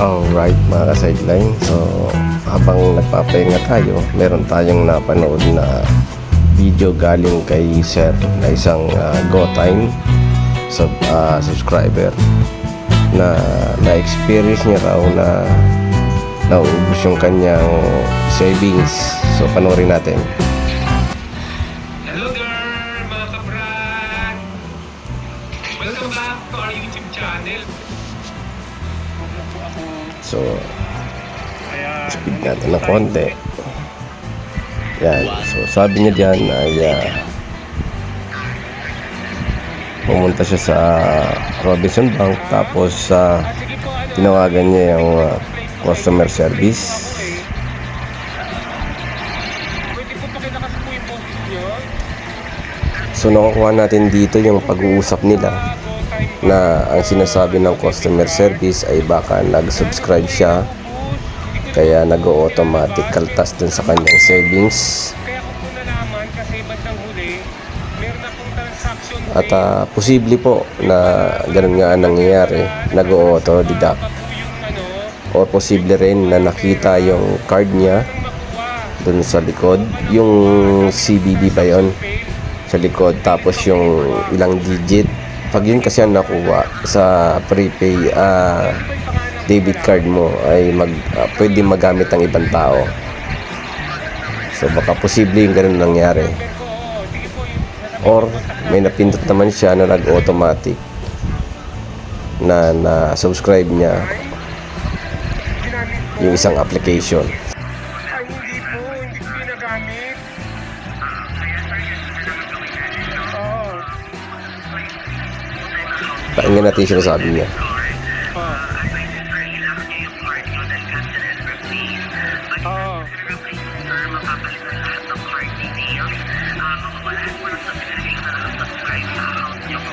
Alright mga ka-sideline So habang nagpapahinga tayo Meron tayong napanood na video galing kay Sir na isang uh, GoTime sub, ah, subscriber na na-experience niya raw na nauubos yung kanyang savings so panoorin natin Hello there, mga kabrad! Welcome back to our YouTube channel. So speed natin ng konti. Yan. So sabi niya diyan ay ah, pumunta siya sa Robinson Bank tapos sa tinawagan niya yung ah, customer service. So nakukuha natin dito yung pag-uusap nila na ang sinasabi ng customer service ay baka nag-subscribe siya kaya nag-automatic kaltas dun sa kanyang savings. At ah, posible po na ganun nga ang nangyayari yung ano, or posible rin na nakita yung card niya dun sa likod. Yung CBB ba yon sa likod tapos yung ilang digit pag yun kasi ang nakuha sa prepay ah, debit card mo ay mag, ah, pwede magamit ng ibang tao. So baka posible yung ganun nangyari. Or may napindot naman siya na nag-automatic na na subscribe niya yung isang application. Ay, hindi po, hindi ginagamit. Pakinggan natin yung sinasabi niya. Oo.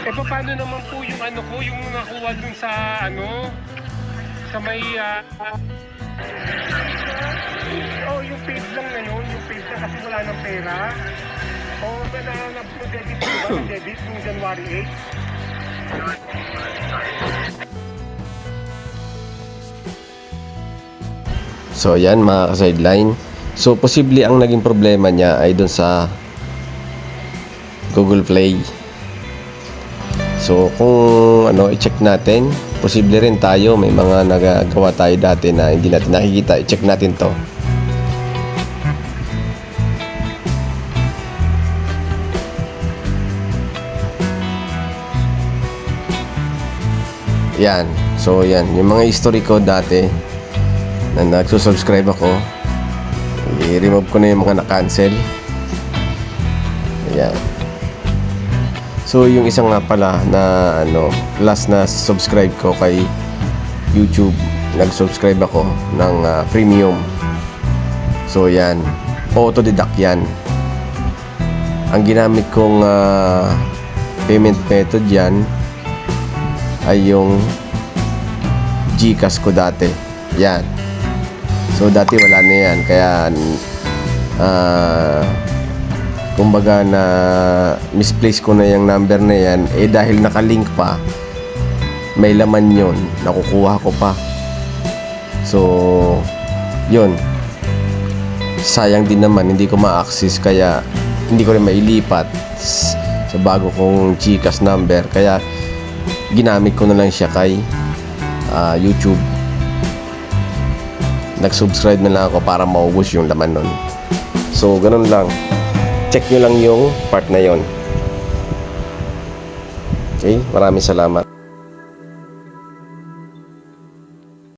Eh, paano naman po yung ano ko, yung nakuha dun sa ano, sa may, ah, oh, yung page lang yun, yung page lang kasi wala ng pera. O, oh, na nag-debit ko ba, yung January 8? So yan mga ka-sideline. So posible ang naging problema niya ay dun sa Google Play. So kung ano i-check natin, posible rin tayo may mga nagagawa tayo dati na hindi natin nakikita. I-check natin 'to. Yan. So yan, yung mga history ko dati na nagsusubscribe ako i-remove ko na yung mga na-cancel. Ayan so yung isang nga pala na ano last na subscribe ko kay YouTube nag-subscribe ako ng ah, premium. So yan. Auto-deduct yan. Ang ginamit kong ah, payment method yan ay yung Gcash ko dati. Yan. So dati wala na yan. Kaya ah kumbaga na misplace ko na yung number na yan. Eh dahil nakalink pa may laman yon nakukuha ko pa. So yun. Sayang din naman hindi ko ma-access. Kaya hindi ko rin mailipat sa bago kong Gcash number. Kaya ginamit ko na lang siya kay ah, YouTube nag-subscribe na lang ako para maubos yung laman nun. So, ganun lang. Check nyo lang yung part na yon. Okay? Maraming salamat.